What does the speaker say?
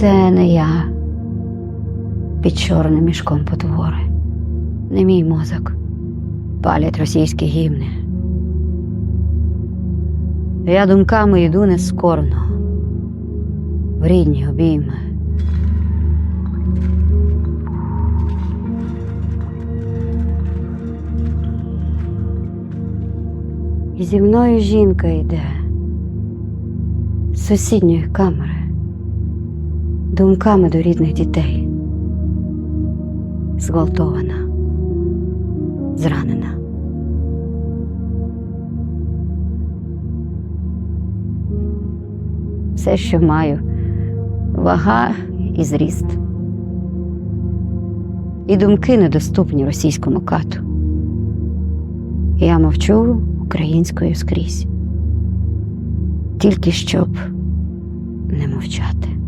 Це не я під чорним мішком потвори, не мій мозок. Палять російські гімни. Я думками йду нескорно, в рідні обійми. І зі мною жінка йде з сусідньої камери, думками до рідних дітей. Зґвалтована, зранена. Все, що маю, вага і зріст. І думки недоступні російському кату. Я мовчу українською скрізь. Тільки щоб не мовчати.